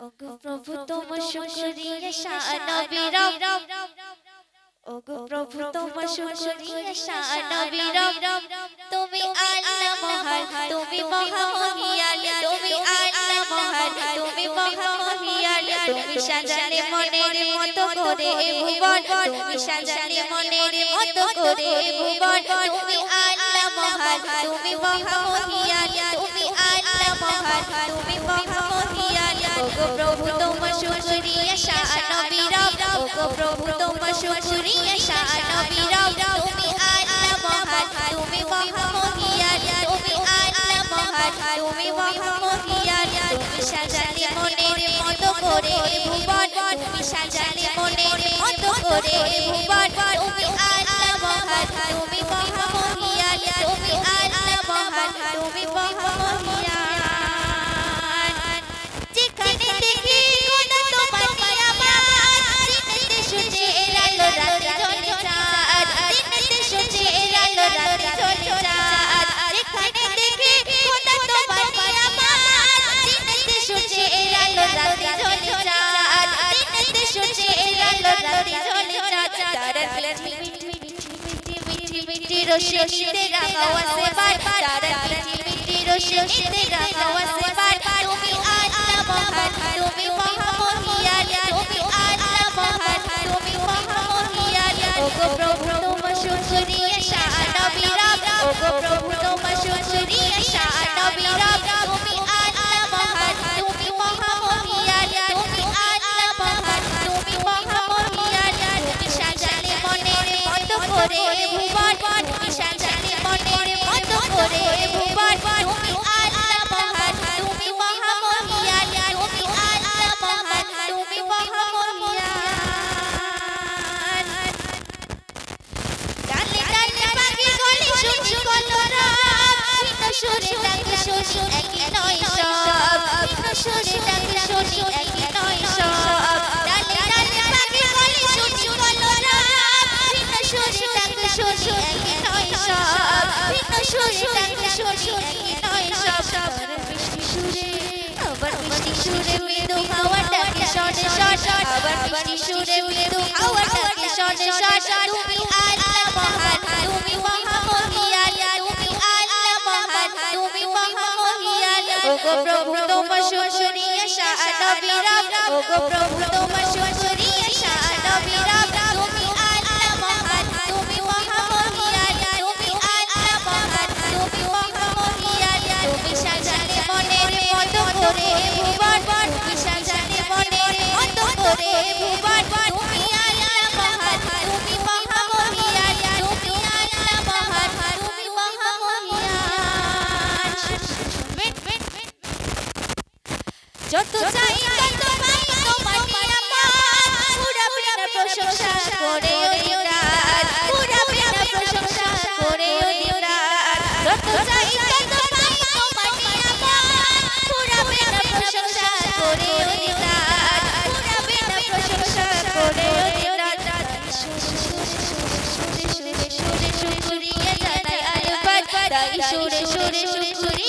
ওগো প্রভু তোমার শুকরিয়া শানবীরা ওগো প্রভু তোমার শুকরিয়া শানবীরা তুমি আল্লাহ মহান। তুমি মহামহিয়ান তুমি আল্লাহ মহান। তুমি মহামহিয়ান তুমি সাজালে মনের মতো করে ভুবন। তুমি সাজালে মনের মতো করে ভুবন। তুমি আল্লাহ মহান। তুমি মহামহিয়ান তুমি আল্লাহ মহান। তুমি মহামহিয়ান ওগো প্রভু তোমার শুকরিয়া শানবীরা ওগো প্রভু তোমার শুকরিয়া শানবীরা তুমি আল্লাহ মহান তুমি মহামহিয়ান তুমি আল্লাহ মহান তুমি মহামহিয়ান তুমি সাজালে মনের মতো করে ভুবন তুমি সাজালে মনের মতো করে ভুবন তুমি আল্লাহ মহান রশিতে রাখাও আছে বার তারা পৃথিবীতে রশিতে রাখাও আছে বার তুমি আল্লাহ মহান, তুমি মহামহিয়ান তুমি আল্লাহ মহান, তুমি মহামহিয়ান ওগো প্রভু, তোমার সুন্দরিয়ে শাহানা বিরাম ওগো প্রভু, তোমার সুন্দরিয়ে শাহানা বিরাম তুমি আল্লাহ মহান, তুমি মহামহিয়ান তুমি আল্লাহ মহান, তুমি মহামহিয়ান তুমি সাজালে মনে মতো করে আবার মিষ্টি সুরে মৃদু হাওয়া ডাকে শটে শট আবার মিষ্টি সুরে মৃদু হাওয়া ডাকে শটে শট তুমি আল্লাহ মহান তুমি মহামহিয়ান তুমি আল্লাহ মহান তুমি মহামহিয়ান ওগো প্রভু তোমার শুকরিয়া শানবীরা ওগো প্রভু তোমার শুকরিয়া যত চাই তত পাই তোমার নিয়ামত পুরা বিনা প্রশংসা করে। তাই সুরে সুরে শুকরিয়া